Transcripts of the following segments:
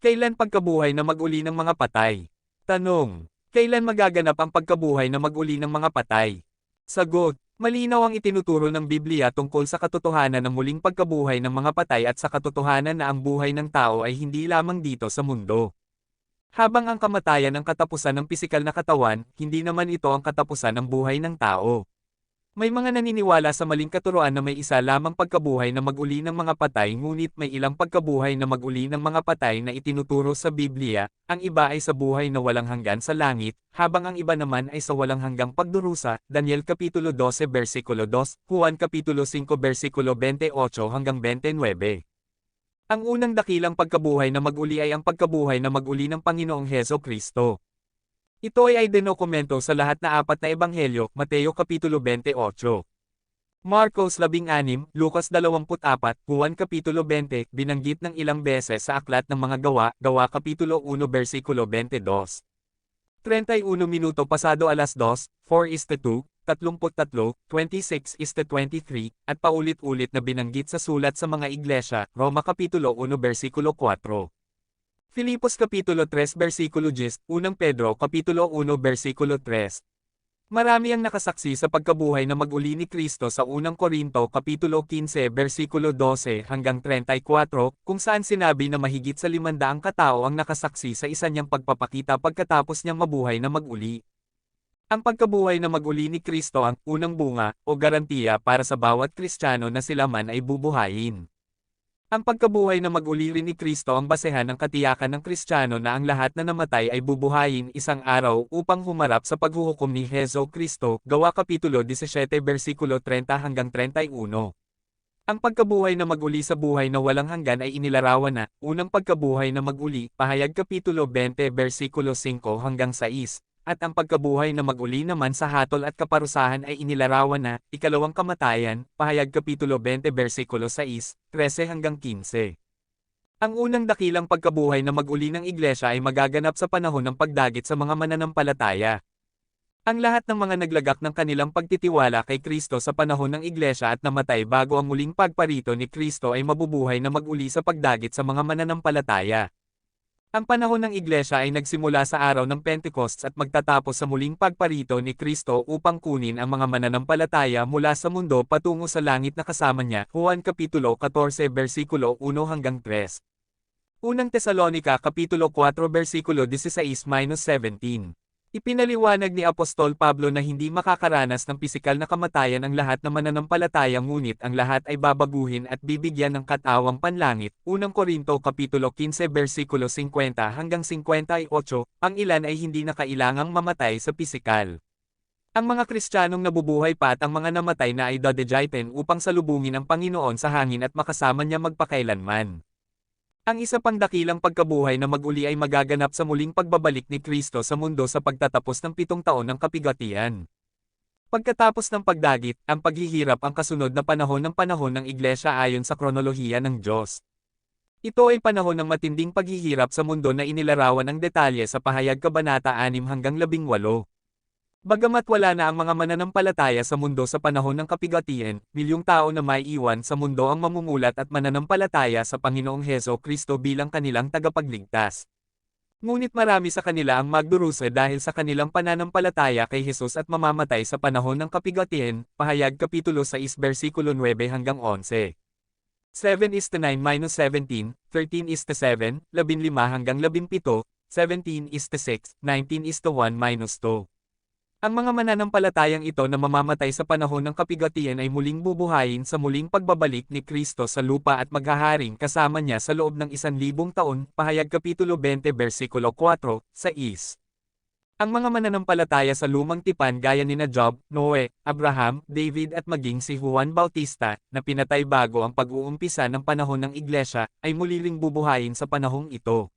Kailan pagkabuhay na mag-uli ng mga patay? Tanong. Kailan magaganap ang pagkabuhay na mag-uli ng mga patay? Sagot. Malinaw ang itinuturo ng Biblia tungkol sa katotohanan ng muling pagkabuhay ng mga patay at sa katotohanan na ang buhay ng tao ay hindi lamang dito sa mundo. Habang ang kamatayan ang katapusan ng pisikal na katawan, hindi naman ito ang katapusan ng buhay ng tao. May mga naniniwala sa maling katuroan na may isa lamang pagkabuhay na mag-uli ng mga patay ngunit may ilang pagkabuhay na mag-uli ng mga patay na itinuturo sa Biblia, ang iba ay sa buhay na walang hanggan sa langit, habang ang iba naman ay sa walang hanggang pagdurusa, Daniel Kapitulo 12 versikulo 2, Juan Kapitulo 5 versikulo 28 hanggang 29. Ang unang dakilang pagkabuhay na mag-uli ay ang pagkabuhay na mag-uli ng Panginoong Heso Kristo. Ito ay dinokumento sa lahat na apat na ebanghelyo, Mateo Kapitulo 28. Marcos 16, Lucas 24, Juan Kapitulo 20, binanggit ng ilang beses sa Aklat ng Mga Gawa, Gawa Kapitulo 1 versikulo 22. 31 minuto pasado alas 2, 4 is to 2, 33, 26 is to 23, at paulit-ulit na binanggit sa sulat sa mga iglesia, Roma Kapitulo 1 versikulo 4. Filipos Kapitulo 3 versikulo 10, Unang Pedro Kapitulo 1 versikulo 3. Marami ang nakasaksi sa pagkabuhay na mag-uli ni Kristo sa unang Korinto Kapitulo 15 versikulo 12 hanggang 34, kung saan sinabi na mahigit sa limandaang katao ang nakasaksi sa isa niyang pagpapakita pagkatapos niyang mabuhay na mag-uli. Ang pagkabuhay na mag-uli ni Kristo ang unang bunga o garantiya para sa bawat Kristiyano na sila man ay bubuhayin. Ang pagkabuhay na mag-uli rin ni Kristo ang basehan ng katiyakan ng Kristiyano na ang lahat na namatay ay bubuhayin isang araw upang humarap sa paghuhukom ni Hezo Kristo, Gawa Kapitulo 17 versikulo 30 hanggang 31. Ang pagkabuhay na mag-uli sa buhay na walang hanggan ay inilarawan na, unang pagkabuhay na mag-uli, Pahayag Kapitulo 20 versikulo 5 hanggang 6, at ang pagkabuhay na mag-uli naman sa hatol at kaparusahan ay inilarawan na, ikalawang kamatayan, Pahayag Kapitulo 20 versikulo 6, 13 hanggang 15. Ang unang dakilang pagkabuhay na mag-uli ng iglesia ay magaganap sa panahon ng pagdagit sa mga mananampalataya. Ang lahat ng mga naglagak ng kanilang pagtitiwala kay Kristo sa panahon ng iglesia at namatay bago ang muling pagparito ni Kristo ay mabubuhay na mag-uli sa pagdagit sa mga mananampalataya. Ang panahon ng iglesia ay nagsimula sa araw ng Pentecost at magtatapos sa muling pagparito ni Kristo upang kunin ang mga mananampalataya mula sa mundo patungo sa langit na kasama niya. Juan Kapitulo 14 versikulo 1 hanggang 3. Unang Tesalonika Kapitulo 4 versikulo 16-17. Ipinaliwanag ni Apostol Pablo na hindi makakaranas ng pisikal na kamatayan ang lahat na mananampalataya ngunit ang lahat ay babaguhin at bibigyan ng katawang panlangit. Unang Korinto Kapitulo 15 versikulo 50 hanggang 58, ang ilan ay hindi na kailangang mamatay sa pisikal. Ang mga Kristiyanong nabubuhay pa at ang mga namatay na ay dadejayten upang salubungin ang Panginoon sa hangin at makasama niya magpakailanman. Ang isa pang dakilang pagkabuhay na mag-uli ay magaganap sa muling pagbabalik ni Kristo sa mundo sa pagtatapos ng pitong taon ng kapigatian. Pagkatapos ng pagdagit, ang paghihirap ang kasunod na panahon ng panahon ng Iglesia ayon sa kronolohiya ng Diyos. Ito ay panahon ng matinding paghihirap sa mundo na inilarawan ng detalye sa pahayag Kabanata 6 hanggang 18. Bagamat wala na ang mga mananampalataya sa mundo sa panahon ng kapigatian, milyong tao na may iwan sa mundo ang mamumulat at mananampalataya sa Panginoong Heso Kristo bilang kanilang tagapagligtas. Ngunit marami sa kanila ang magdurusa dahil sa kanilang pananampalataya kay Jesus at mamamatay sa panahon ng kapigatian, pahayag Kapitulo 6 versikulo 9 hanggang 11. 7 is to 9 minus 17, 13 is to 7, 15 hanggang 17, 17 is to 6, 19 is to 1 minus 2. Ang mga mananampalatayang ito na mamamatay sa panahon ng kapigatian ay muling bubuhayin sa muling pagbabalik ni Kristo sa lupa at maghaharing kasama niya sa loob ng isan libong taon, pahayag Kapitulo 20 versikulo 4, sa is. Ang mga mananampalataya sa lumang tipan gaya ni na Job, Noe, Abraham, David at maging si Juan Bautista, na pinatay bago ang pag-uumpisa ng panahon ng iglesia, ay muli ring bubuhayin sa panahong ito.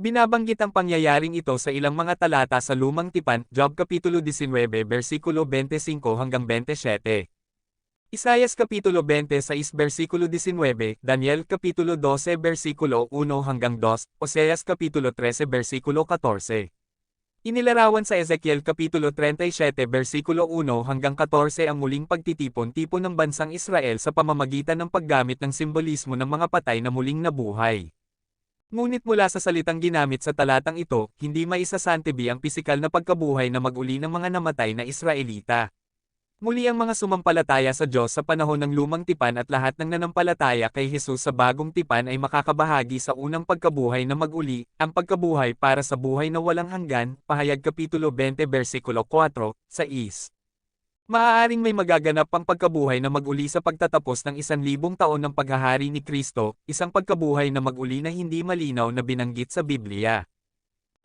Binabanggit ang pangyayaring ito sa ilang mga talata sa Lumang Tipan, Job Kapitulo 19 versikulo 25 hanggang 27. Isayas Kapitulo 26 versikulo 19, Daniel Kapitulo 12 versikulo 1 hanggang 2, Oseas Kapitulo 13 versikulo 14. Inilarawan sa Ezekiel Kapitulo 37 versikulo 1 hanggang 14 ang muling pagtitipon-tipon ng bansang Israel sa pamamagitan ng paggamit ng simbolismo ng mga patay na muling nabuhay. Ngunit mula sa salitang ginamit sa talatang ito, hindi maisasantibi ang pisikal na pagkabuhay na maguli ng mga namatay na Israelita. Muli ang mga sumampalataya sa Diyos sa panahon ng lumang tipan at lahat ng nanampalataya kay Jesus sa bagong tipan ay makakabahagi sa unang pagkabuhay na maguli, ang pagkabuhay para sa buhay na walang hanggan, pahayag Kapitulo 20 versikulo 4, sa is. Maaaring may magaganap pang pagkabuhay na maguli sa pagtatapos ng isan libong taon ng paghahari ni Kristo, isang pagkabuhay na maguli na hindi malinaw na binanggit sa Biblia.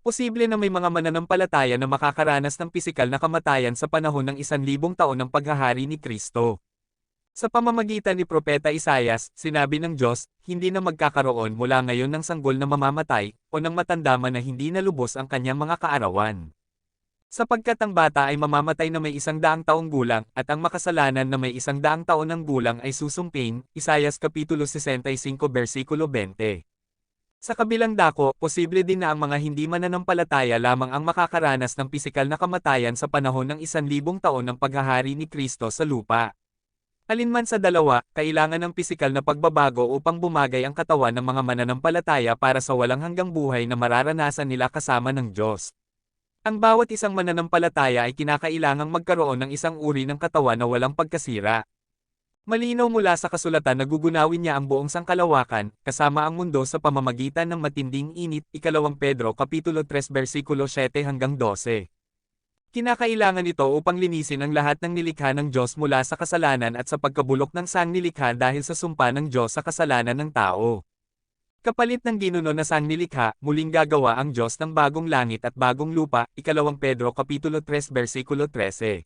Posible na may mga mananampalataya na makakaranas ng pisikal na kamatayan sa panahon ng isan libong taon ng paghahari ni Kristo. Sa pamamagitan ni Propeta Isayas, sinabi ng Diyos, hindi na magkakaroon mula ngayon ng sanggol na mamamatay, o ng matanda man na hindi nalubos ang kanyang mga kaarawan. Sapagkat ang bata ay mamamatay na may isang daang taong gulang, at ang makasalanan na may isang daang taon ng gulang ay susumpin, Isayas Kapitulo 65 versikulo 20. Sa kabilang dako, posible din na ang mga hindi mananampalataya lamang ang makakaranas ng pisikal na kamatayan sa panahon ng isan libong taon ng paghahari ni Kristo sa lupa. Alinman sa dalawa, kailangan ng pisikal na pagbabago upang bumagay ang katawan ng mga mananampalataya para sa walang hanggang buhay na mararanasan nila kasama ng Diyos. Ang bawat isang mananampalataya ay kinakailangang magkaroon ng isang uri ng katawan na walang pagkasira. Malinaw mula sa kasulatan na gugunawin niya ang buong sangkalawakan, kasama ang mundo sa pamamagitan ng matinding init, ikalawang Pedro Kapitulo 3 versikulo 7 hanggang 12. Kinakailangan ito upang linisin ang lahat ng nilikha ng Diyos mula sa kasalanan at sa pagkabulok ng sangnilikha dahil sa sumpa ng Diyos sa kasalanan ng tao. Kapalit ng ginuno na sangnilikha, muling gagawa ang Diyos ng bagong langit at bagong lupa, ikalawang Pedro Kapitulo 3 versikulo 13.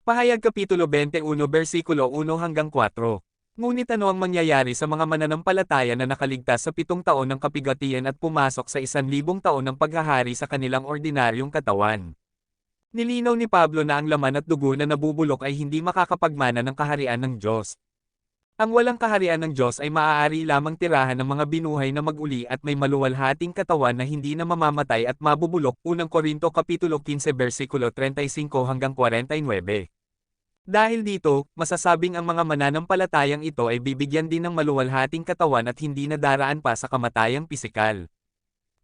Pahayag Kapitulo 21 versikulo 1 hanggang 4. Ngunit ano ang mangyayari sa mga mananampalataya na nakaligtas sa pitong taon ng kapigatian at pumasok sa isan libong taon ng paghahari sa kanilang ordinaryong katawan? Nilinaw ni Pablo na ang laman at dugo na nabubulok ay hindi makakapagmana ng kaharian ng Diyos. Ang walang kaharian ng Diyos ay maaari lamang tirahan ng mga binuhay na maguli at may maluwalhating katawan na hindi na mamamatay at mabubulok. Unang Korinto Kapitulo 15 versikulo 35 hanggang 49. Dahil dito, masasabing ang mga mananampalatayang ito ay bibigyan din ng maluwalhating katawan at hindi na daraan pa sa kamatayang pisikal.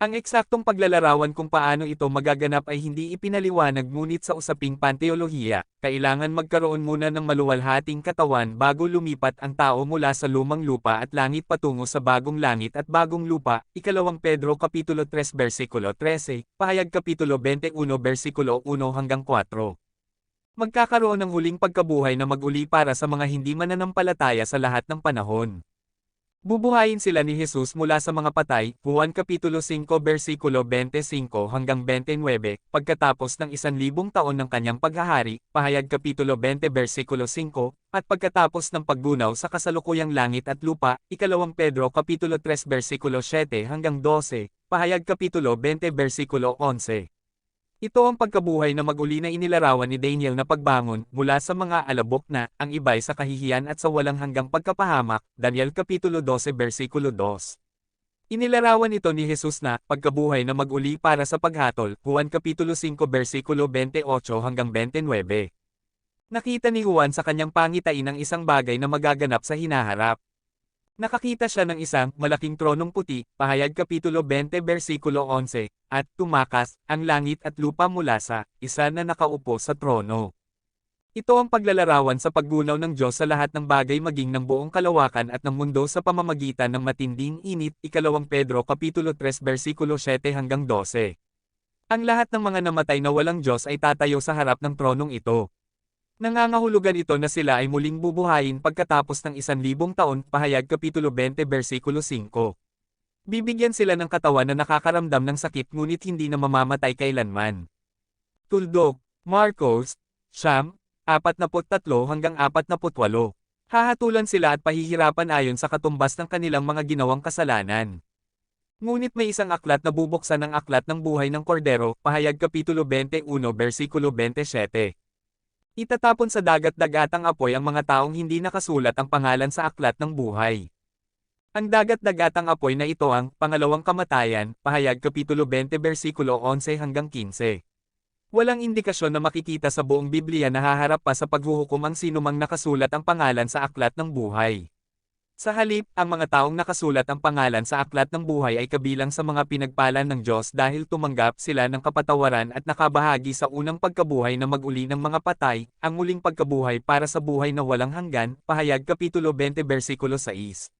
Ang eksaktong paglalarawan kung paano ito magaganap ay hindi ipinaliwanag ngunit sa usaping panteolohiya, kailangan magkaroon muna ng maluwalhating katawan bago lumipat ang tao mula sa lumang lupa at langit patungo sa bagong langit at bagong lupa, ikalawang Pedro Kapitulo 3 versikulo 13, pahayag Kapitulo 21 versikulo 1 hanggang 4 magkakaroon ng huling pagkabuhay na maguli para sa mga hindi mananampalataya sa lahat ng panahon. Bubuhayin sila ni Jesus mula sa mga patay, Juan Kapitulo 5 versikulo 25 hanggang 29, pagkatapos ng isan libong taon ng kanyang paghahari, pahayag Kapitulo 20 versikulo 5, at pagkatapos ng paggunaw sa kasalukuyang langit at lupa, ikalawang Pedro Kapitulo 3 versikulo 7 hanggang 12, pahayag Kapitulo 20 versikulo 11. Ito ang pagkabuhay na maguli na inilarawan ni Daniel na pagbangon mula sa mga alabok na ang ibay sa kahihiyan at sa walang hanggang pagkapahamak, Daniel Kapitulo 12 versikulo 2. Inilarawan ito ni Jesus na pagkabuhay na maguli para sa paghatol, Juan Kapitulo 5 versikulo 28 hanggang 29. Nakita ni Juan sa kanyang pangitain ang isang bagay na magaganap sa hinaharap. Nakakita siya ng isang malaking tronong puti, pahayag Kapitulo 20 versikulo 11, at tumakas ang langit at lupa mula sa isa na nakaupo sa trono. Ito ang paglalarawan sa paggunaw ng Diyos sa lahat ng bagay maging ng buong kalawakan at ng mundo sa pamamagitan ng matinding init, ikalawang Pedro Kapitulo 3 versikulo 7 hanggang 12. Ang lahat ng mga namatay na walang Diyos ay tatayo sa harap ng tronong ito. Nangangahulugan ito na sila ay muling bubuhayin pagkatapos ng isan libong taon, pahayag Kapitulo 20 versikulo 5. Bibigyan sila ng katawan na nakakaramdam ng sakit ngunit hindi na mamamatay kailanman. Tuldok, Marcos, Siyam, 43 hanggang 48. Hahatulan sila at pahihirapan ayon sa katumbas ng kanilang mga ginawang kasalanan. Ngunit may isang aklat na bubuksan ng aklat ng buhay ng kordero, pahayag Kapitulo 21 versikulo 27. Itatapon sa dagat-dagatang apoy ang mga taong hindi nakasulat ang pangalan sa aklat ng buhay. Ang dagat-dagatang apoy na ito ang pangalawang kamatayan, pahayag Kapitulo 20 versikulo 11 hanggang 15. Walang indikasyon na makikita sa buong Biblia na haharap pa sa paghuhukom ang sinumang nakasulat ang pangalan sa aklat ng buhay. Sa halip, ang mga taong nakasulat ang pangalan sa aklat ng buhay ay kabilang sa mga pinagpalan ng Diyos dahil tumanggap sila ng kapatawaran at nakabahagi sa unang pagkabuhay na maguli ng mga patay, ang muling pagkabuhay para sa buhay na walang hanggan, pahayag Kapitulo 20 versikulo 6.